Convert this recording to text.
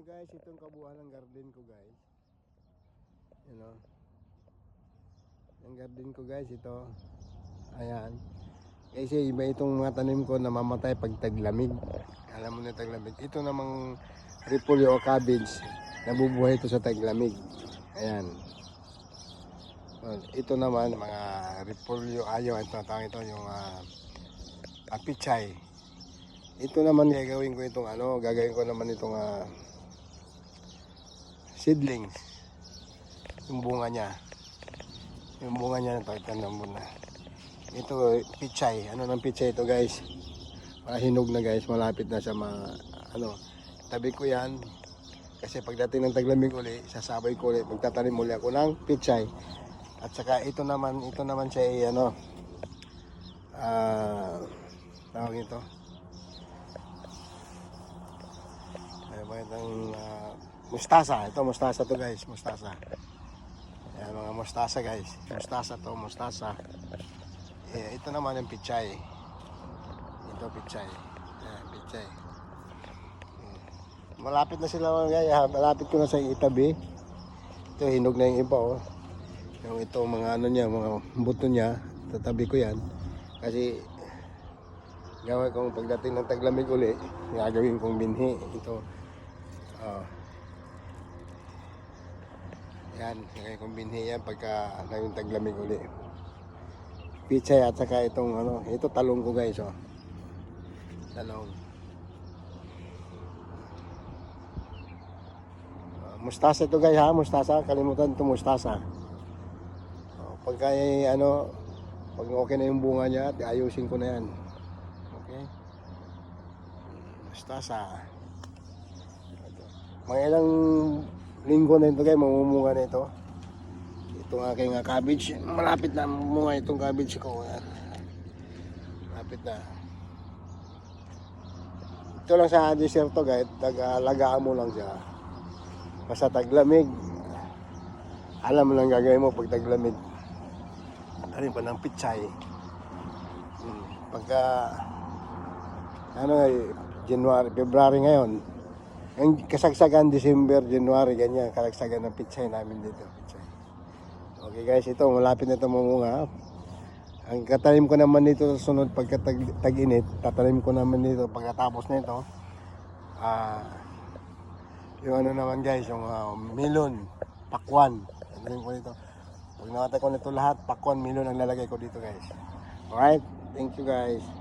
na guys, itong kabuuan ng garden ko guys. You know. Yung garden ko guys, ito. Ayan. Kasi iba itong mga tanim ko namamatay pag taglamig. Alam mo na taglamig. Ito namang repolyo o cabbage. Nabubuhay ito sa taglamig. Ayan. Ito naman mga repolyo ayaw ito tawag ito yung uh, apichay. Ito naman gagawin ko itong ano, gagawin ko naman itong ah, seedlings. Yung bunga niya. Yung bunga niya na to, itanong mo na. Ito, pichay. Ano ng pichay ito guys? Para hinog na guys, malapit na sa mga, ano, tabi ko yan. Kasi pagdating ng taglamig uli, sasabay ko ulit, magtatanim uli ako ng pichay. At saka ito naman, ito naman siya ay ano, ah, tawag ito. Ay, bakit ang ah, mustasa. Ito, mustasa to guys, mustasa. Ayan, mga mustasa guys. Mustasa to, mustasa. Eh, ito naman ang pichay. Ito pichay. Ayan, pichay. Hmm. Malapit na sila mga guys. ha? Malapit ko na sa itabi. Ito, hinog na yung iba oh. Yung ito, mga ano niya, mga buto niya. Tatabi ko yan. Kasi gawin kong pagdating ng taglamig uli, gagawin kong binhi. Ito, oh. Yan, gagawin kong binhi yan pagka naging taglamig uli. Pichay at saka itong ano, ito talong ko guys, oh. Talong. Ah, mustasa ito guys ha, mustasa, kalimutan ito mustasa. Oh, pagka ano, pag okay na yung bunga niya, ayusin ko na yan. Okay? Mustasa. Mga ilang linggo na ito guys, mamumunga na ito. Itong aking uh, cabbage, malapit na munga itong cabbage ko. Yan. Malapit na. Ito lang sa deserto guys, tagalagaan mo lang siya. Basta taglamig, alam mo lang gagawin mo pag taglamig. Ano pa ng pichay. Hmm. Pagka, ano eh, January, February ngayon, ang kasagsagan December, January, ganyan, kasagsagan ng pichay namin dito. Pichay. Okay guys, ito, malapit na ito mamunga. Ang katanim ko naman dito sa sunod pagka tag, tag-init, tatanim ko naman dito pagkatapos nito. Ah, yung ano naman guys, yung ah, melon, pakwan. Tatanim ko dito. Pag nakatay ko nito lahat, pakwan, melon ang lalagay ko dito guys. Alright, thank you guys.